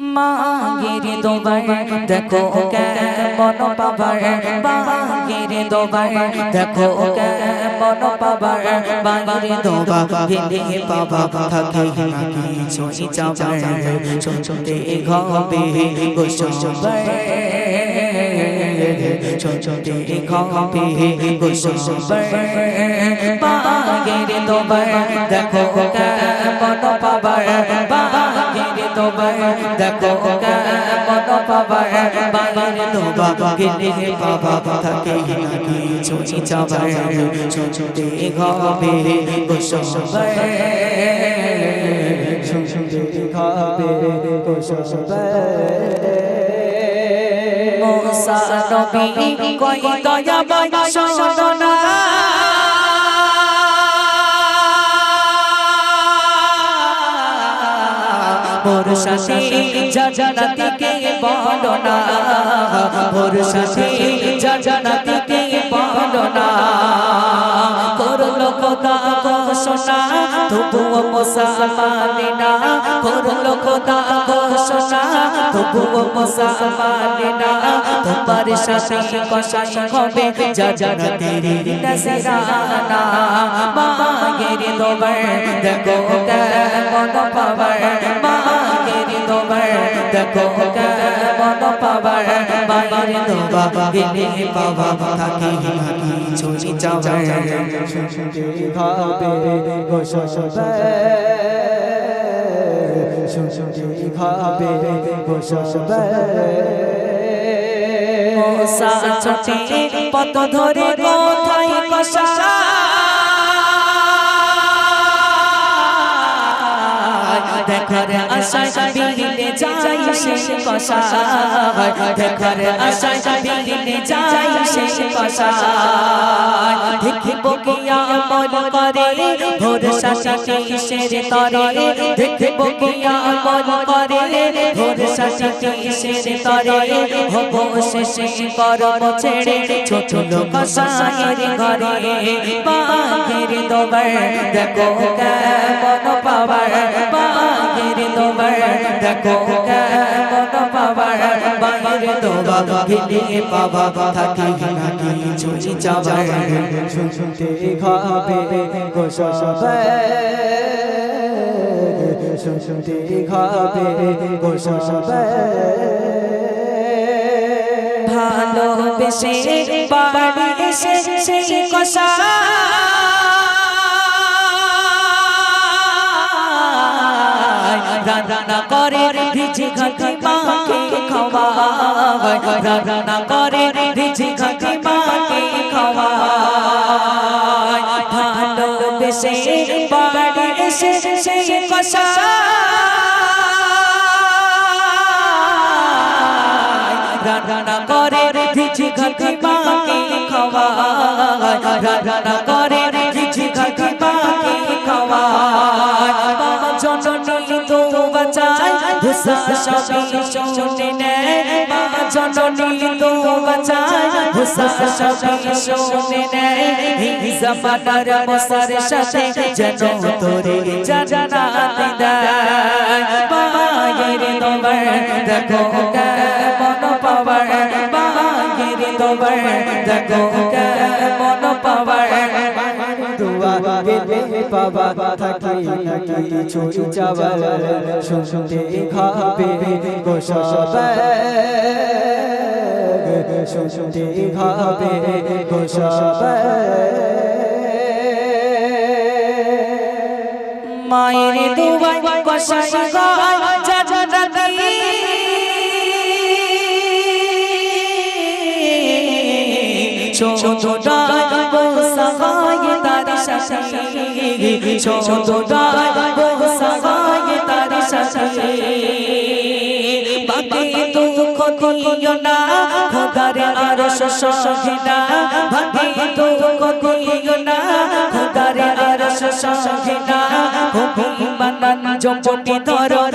মাগের দোবার দেখো কেমন পাবার বাগের দোবার দেখো কেমন পাবার বাগের দোবা গেলে বাবা থাকে নাকি ছড়ি চাবার ছোটে ঘবে গোসবার ছোটে ঘবে গোসবার বাগের দোবার দেখো কেমন পাবার দোবার দেখো কেমন পাবার বাগের দোবা গেলে বাবা থাকে নাকি ছড়ি চাবার ছোটে ঘবে গোসবার মোসা নবী কই দয়া বাই শোনা মোর সাথে জানাতিকে বলো না মোর সাথে জানাতিকে বলো না করল খোদা ঘোষণা তবুও মুসলমানে না। করল খোদা ঘোষণা তবুও মুসলমানে না। তোমার সাথে কষাই হবে জানাতের নসরানা মাগের দোবার দেখো কেমন পাবার দোবার দেখো কেমন পাবার মায়ের দোবা গেলে বাবা থাকে নাকি ছড়ি যাবার মোসা ছোটে পত ধরে কোথায় কষা দেখার আশায় বিলে যাই সে কষা দেখার আশায় বিলে যাই সে কষা দেখিব কিয়া মন করে, ভোর শাসা কিসের তরে। দেখিব কিয়া মন করে, ভোর শাসা কিসের তরে। হব শেষে করব ছেড়ে, ছোট লোক সায়ের ঘরে। বাগের দোবার, দেখো কেমন দোবার দেখো কেমন পাবার বাগের দোবার গেলে বাবা থাকি নাকি চুরি যাবার শুনতে খাবে গোসাবে শুনতে খাবে গোসাবে ভালোবেসে কষা। রান্না করে রিজি খাতি মাকে খাওয়ায়। রান্না করে রিজি খাতি মাকে খাওয়ায়। ভালোবেসে বাড়ি এসে সেই কষা রান্না করে রিজি খাতি মাকে খাওয়ায়। রান্না করে তো ভুসা সবই শুনে নেয় বাবা জননী তো বাঁচায়। দেখো বাবা, থাকি নাকি ছুটি চাবার শুনতে খাবে গোসাবে শুনতে খাবে গোসাবে মায়ের দুবাই কষাই জানাতি ছোটটায় বসায় তার সাথে। ছোটটায় বসায় তার সাথে। বাকি তো কদিও না, খোদারে আর সসঘিনা বাকি তো কদিও না, খোদারে আর ধর